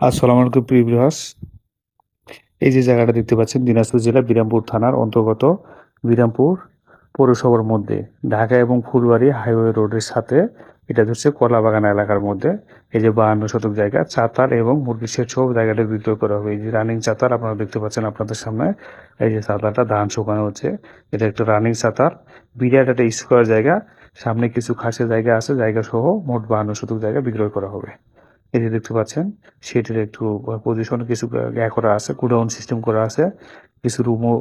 আসসালামু আলাইকুম, প্রিয় ভিউয়ার্স। এই যে জায়গাটা দেখতে পাচ্ছেন, দিনাজপুর জেলা বিরামপুর থানার অন্তর্গত বিরামপুর পৌরসভার মধ্যে। ঢাকা এবং ফুলবাড়ি হাইওয়ে রোডের সাথে এটা হচ্ছে কলাবাগান এলাকার মধ্যে। এই যে বাহান্ন শতক জায়গা, চাতাল এবং মুরগি সব জায়গাটা বিক্রয় করা হবে এই যে রানিং চাতাল আপনারা দেখতে পাচ্ছেন আপনাদের সামনে। এই যে চাতালটা ধান শুকানো হচ্ছে। এটা একটা রানিং চাতাল। বিরাট একটা স্কোয়ার জায়গা। সামনে কিছু খাসের জায়গা আছে। জায়গা সহ মোট বাহান্ন শতক জায়গা বিক্রয় করা হবে। যে দেখতে পাচ্ছেন, সেটার একটু পজিশন কিছু ইয়া করা আছে কুডাউন সিস্টেম করা আছে, কিছু রুমও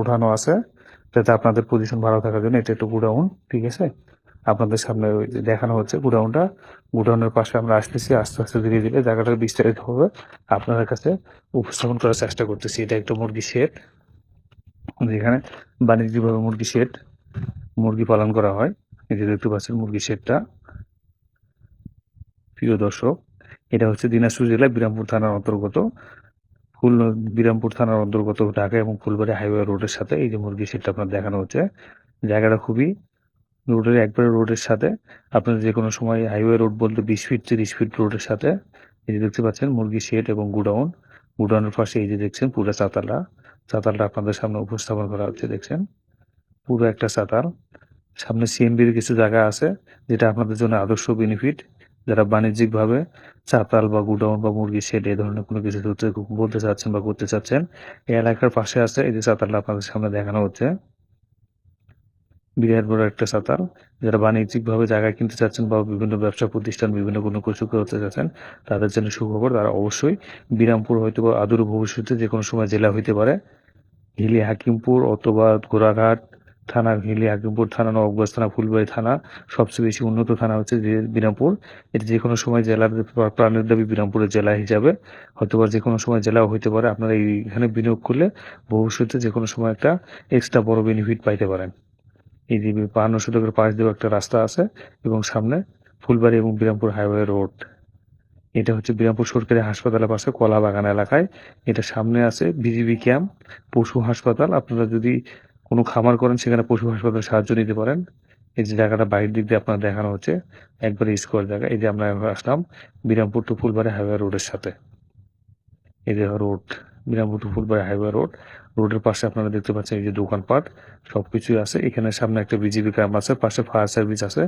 উঠানো আছে, যাতে আপনাদের পজিশন ভালো থাকার জন্য এটা একটু গুডাউন ঠিক আছে? আপনাদের সামনে ওই দেখানো হচ্ছে গুডাউনটা গুডাউনের পাশে আমরা আসতেছি, আস্তে আস্তে ধীরে ধীরে জায়গাটা বিস্তারিত হবে। আপনাদের কাছে উপস্থাপন করার চেষ্টা করতেছি, এটা একটা মুরগি শেড যেখানে বাণিজ্যিকভাবে মুরগি শেড মুরগি পালন করা হয়। যে দেখতে পাচ্ছেন মুরগি শেডটা প্রিয় দর্শক এটা হচ্ছে দিনাজপুর জেলার বিরামপুর থানার অন্তর্গত। ফুল, বিরামপুর থানার অন্তর্গত ঢাকা এবং ফুলবাড়ি হাইওয়ে রোডের সাথে এই যে মুরগি সেটটা আপনার দেখানো হচ্ছে, জায়গাটা খুবই রোডের একবারে রোডের সাথে। আপনার যে কোনো সময় হাইওয়ে রোড বলতে বিশ ফিট, তিরিশ ফিট রোডের সাথে। এই যে দেখতে পাচ্ছেন মুরগি শেড এবং গুডাউন। গুডাউনের পাশে এই যে দেখছেন পুরো চাতালটা। চাতালটা আপনাদের সামনে উপস্থাপন করা হচ্ছে, দেখছেন? পুরো একটা চাতাল। সামনে সিএমবির কিছু জায়গা আছে, যেটা আপনাদের জন্য আদর্শ বেনিফিট যারা বাণিজ্যিকভাবে চাতাল বা গুডাউন বা মুরগি শেড এই ধরনের কোনো কিছু বলতে চাচ্ছেন বা করতে চাচ্ছেন, এই এলাকার পাশে আছে এই যে চাতালটা আপনাদের সামনে দেখানো হচ্ছে। বিরাট বড় একটা চাতাল। যারা বাণিজ্যিকভাবে জায়গা কিনতে চাচ্ছেন বা বিভিন্ন ব্যবসা প্রতিষ্ঠান, বিভিন্ন কোনো কিছু করতে চাচ্ছেন, তাদের জন্য সুখবর। তারা অবশ্যই বিরামপুর হয়তো আদূর ভবিষ্যতে যে কোনো সময় জেলা হইতে পারে। হিলি হাকিমপুর অথবা ঘোড়াঘাট থানা হিলি হাকিমপুর থানা নবগঞ্জ থানা, ফুলবাড়ি থানা সবচেয়ে বেশি উন্নত থানা হচ্ছে বিরামপুর এটা যে কোনো সময় জেলার প্রাণের দাবি বিরামপুরের জেলা হিসাবে। হয়তোবা যে কোনো সময় জেলাও হইতে পারে। আপনারা এইখানে বিনিয়োগ করলে ভবিষ্যতে যে কোনো সময় একটা এক্সট্রা বড় বেনিফিট পাইতে পারেন। এই যে বাহান্ন শতকের পাশ দিয়েও একটা রাস্তা আছে এবং সামনে ফুলবাড়ি এবং বিরামপুর হাইওয়ে রোড এটা হচ্ছে বিরামপুর সরকারি হাসপাতালের পাশে কলা বাগান এলাকায়। এটা সামনে আছে বিজিবি ক্যাম্প পশু হাসপাতাল। আপনারা যদি কোনো খামার করেন, সেখানে পশু হাসপাতাল সাহায্য নিতে পারেন। এই যে জায়গাটা বাইরের দিক দিয়ে আপনার দেখানো হচ্ছে, একবারে স্কোয়ার জায়গা। এই যে আমরা আসলাম বিরামপুর টু ফুলবাড়ি হাইওয়ে রোডের সাথে। এই যে road Birampur to Phulbari highway road রোডের পাশে আপনারা দেখতে পাচ্ছেন এই যে দোকানপাট, সবকিছুই আছে। এখানে সামনে একটা বিজিবি ক্যাম্প আছে, পাশে ফায়ার সার্ভিস আছে,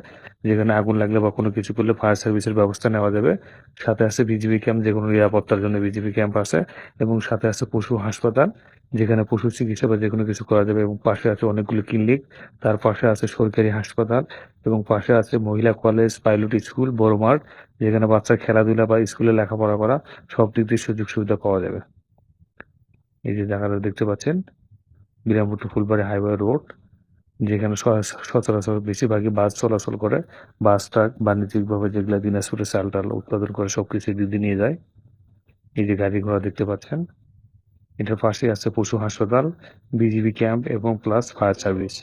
যেখানে আগুন লাগলে বা কোনো কিছু করলে ফায়ার সার্ভিসের ব্যবস্থা নেওয়া যাবে। সাথে আছে বিজিবি ক্যাম্প যে কোনো নিরাপত্তার জন্য বিজিবি ক্যাম্প আছে, এবং সাথে আছে পশু হাসপাতাল, যেখানে পশু চিকিৎসা বা যে কোনো কিছু করা যাবে, এবং পাশে আছে অনেকগুলো ক্লিনিক, তার পাশে আছে সরকারি হাসপাতাল, এবং পাশে আছে মহিলা কলেজ, পাইলট স্কুল, বড় মাঠ, যেখানে বাচ্চা খেলাধুলা বা স্কুলে লেখাপড়া করা, সব দিক দিয়ে সুযোগ সুবিধা পাওয়া যাবে। এই যে জায়গাটা দেখতে পাচ্ছেন, বিরামপুর ফুলবাড়ি হাইওয়ে রোড যেখানে সচরাচর বেশিরভাগই বাস চলাচল করে। বাস, ট্রাক বাণিজ্যিকভাবে যেগুলো দিনাজপুরে চাল টাল উৎপাদন করে সবকিছু দিদি নিয়ে যায়। এই যে গাড়ি ঘোড়া দেখতে পাচ্ছেন, এটার পাশে আছে পশু হাসপাতাল বিজিবি ক্যাম্প এবং প্লাস ফায়ার সার্ভিস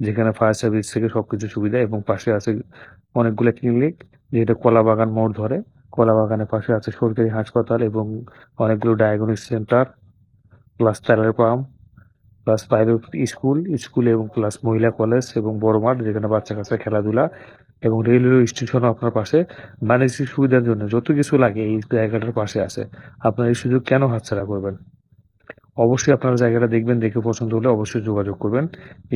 যেখানে ফায়ার সার্ভিস থেকে সবকিছু সুবিধা এবং পাশে আছে অনেকগুলো ক্লিনিক যেটা কলা বাগান মোড় ধরে। কলা বাগানের পাশে আছে সরকারি হাসপাতাল এবং অনেকগুলো ডায়াগনস্টিক সেন্টার প্লাস তেলের pump plus private school school এবং প্লাস মহিলা কলেজ এবং বড় মাঠ যেখানে বাচ্চা কাচ্চা খেলাধুলা এবং রেলওয়ে স্টেশনও আপনার পাশে। বাণিজ্যিক সুবিধার জন্য যত কিছু লাগে এই জায়গাটার পাশে আছে। আপনার এই সুযোগ কেন হাতছাড়া করবেন? অবশ্যই আপনারা জায়গাটা দেখবেন, দেখে পছন্দ হলে অবশ্যই যোগাযোগ করবেন।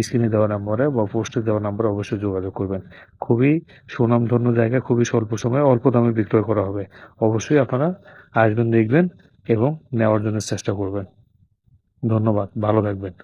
স্ক্রিনে দেওয়া নম্বরে বা পোস্টে দেওয়া নম্বরে অবশ্যই যোগাযোগ করবেন। খুবই সুনামধন্য জায়গা, খুবই স্বল্প সময়ে অল্প দামে বিক্রয় করা হবে। অবশ্যই আপনারা আসবেন, দেখবেন এবং নেওয়ার জন্য চেষ্টা করবেন। ধন্যবাদ ভালো থাকবেন।